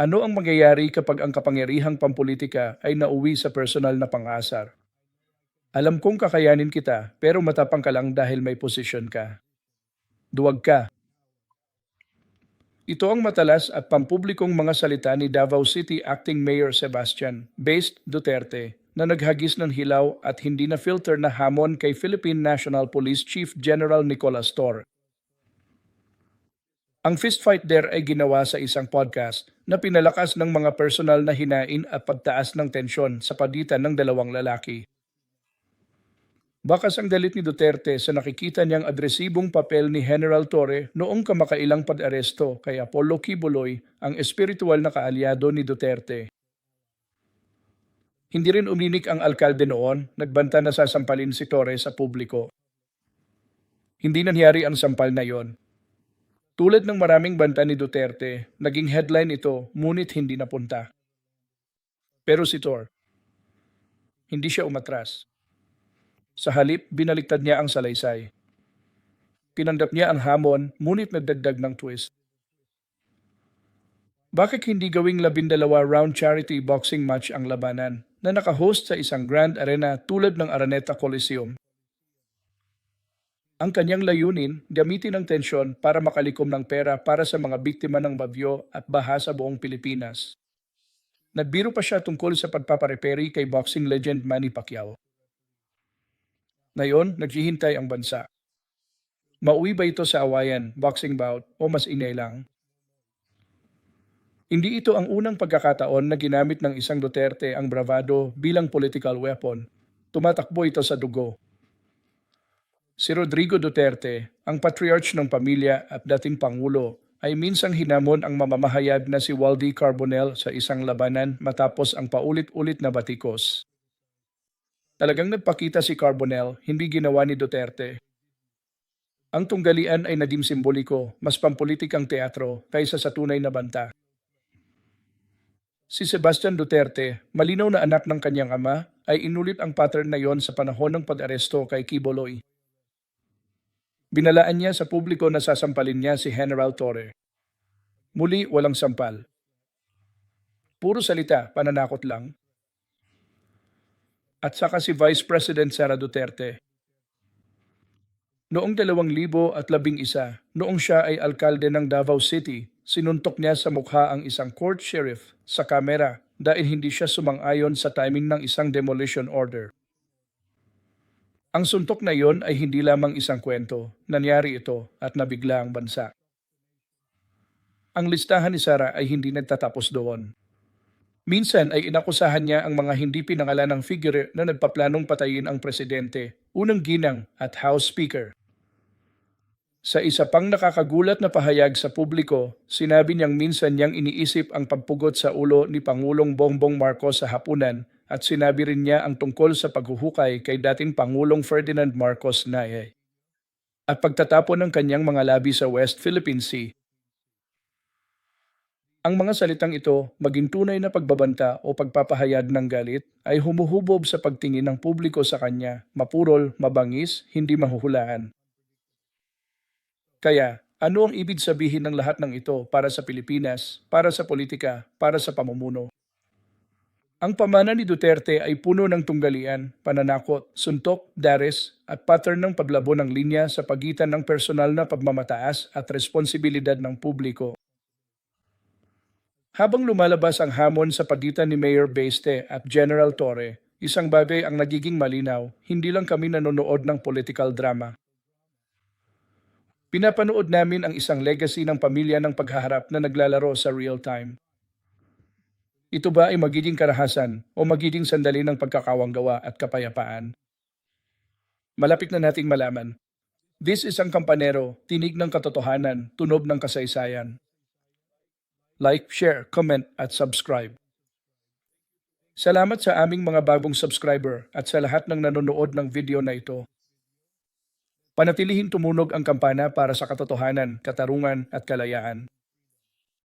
Ano ang mangyayari kapag ang kapangyarihang pampolitika ay nauwi sa personal na pangasar? Alam kong kakayanin kita, pero matapang ka lang dahil may posisyon ka. Duwag ka. Ito ang matalas at pampublikong mga salita ni Davao City Acting Mayor Sebastian Based Duterte na naghagis ng hilaw at hindi na filter na hamon kay Philippine National Police Chief General Nicolas Torre. Ang fistfight there ay ginawa sa isang podcast na pinalakas ng mga personal na hinain at pagtaas ng tensyon sa pagitan ng dalawang lalaki. Bakas ang dalit ni Duterte sa nakikita niyang agresibong papel ni General Torre noong kamakailang pag-aresto kay Apollo Kibuloy, ang espiritual na kaalyado ni Duterte. Hindi rin uminik ang alkalde noon, nagbanta na sasampalin si Torre sa publiko. Hindi nangyari ang sampal na yon. Tulad ng maraming banta ni Duterte, naging headline ito ngunit hindi napunta. Pero si Tor, hindi siya umatras. Sa halip, binaliktad niya ang salaysay. Pinanggap niya ang hamon, ngunit nagdagdag ng twist. Bakit hindi gawing labindalawa round charity boxing match ang labanan na nakahost sa isang grand arena tulad ng Araneta Coliseum? Ang kanyang layunin, gamitin ang tensyon para makalikom ng pera para sa mga biktima ng bagyo at baha sa buong Pilipinas. Nagbiro pa siya tungkol sa pagpapareperi kay boxing legend Manny Pacquiao. Ngayon, naghihintay ang bansa. Mauwi ba ito sa awayan, boxing bout, o mas inay lang? Hindi ito ang unang pagkakataon na ginamit ng isang Duterte ang bravado bilang political weapon. Tumatakbo ito sa dugo. Si Rodrigo Duterte, ang patriarch ng pamilya at dating pangulo, ay minsang hinamon ang mamamahayag na si Waldy Carbonell sa isang labanan matapos ang paulit-ulit na batikos. Talagang nagpakita si Carbonell, hindi ginawa ni Duterte. Ang tunggalian ay naging simboliko, mas pampolitikang teatro kaysa sa tunay na banta. Si Sebastian Duterte, malinaw na anak ng kanyang ama, ay inulit ang pattern na yon sa panahon ng pag-aresto kay Kiboloy. Binalaan niya sa publiko na sasampalin niya si General Torre. Muli walang sampal. Puro salita, pananakot lang. At saka si Vice President Sara Duterte. Noong 2011, noong siya ay alkalde ng Davao City, sinuntok niya sa mukha ang isang court sheriff sa kamera dahil hindi siya sumang-ayon sa timing ng isang demolition order. Ang suntok na iyon ay hindi lamang isang kwento, nangyari ito at nabigla ang bansa. Ang listahan ni Sara ay hindi nagtatapos doon. Minsan ay inakusahan niya ang mga hindi pinangalan ng figure na nagpaplanong patayin ang presidente, unang ginang at House Speaker. Sa isa pang nakakagulat na pahayag sa publiko, sinabi niyang minsan niyang iniisip ang pagpugot sa ulo ni Pangulong Bongbong Marcos sa hapunan at sinabi rin niya ang tungkol sa paghuhukay kay dating Pangulong Ferdinand Marcos Naye at pagtatapon ng kanyang mga labi sa West Philippine Sea. Ang mga salitang ito, maging tunay na pagbabanta o pagpapahayag ng galit, ay humuhubob sa pagtingin ng publiko sa kanya, mapurol, mabangis, hindi mahuhulaan. Kaya, ano ang ibig sabihin ng lahat ng ito para sa Pilipinas, para sa politika, para sa pamumuno? Ang pamana ni Duterte ay puno ng tunggalian, pananakot, suntok, dares at pattern ng paglabo ng linya sa pagitan ng personal na pagmamataas at responsibilidad ng publiko. Habang lumalabas ang hamon sa pagitan ni Mayor Baste at General Torre, isang bagay ang nagiging malinaw, hindi lang kami nanonood ng political drama. Pinapanood namin ang isang legacy ng pamilya ng paghaharap na naglalaro sa real time. Ito ba ay magiging karahasan o magiging sandali ng pagkakawanggawa at kapayapaan? Malapit na nating malaman. This is ang kampanero, tinig ng katotohanan, tunog ng kasaysayan. Like, share, comment at subscribe. Salamat sa aming mga bagong subscriber at sa lahat ng nanonood ng video na ito. Panatilihin tumunog ang kampana para sa katotohanan, katarungan at kalayaan.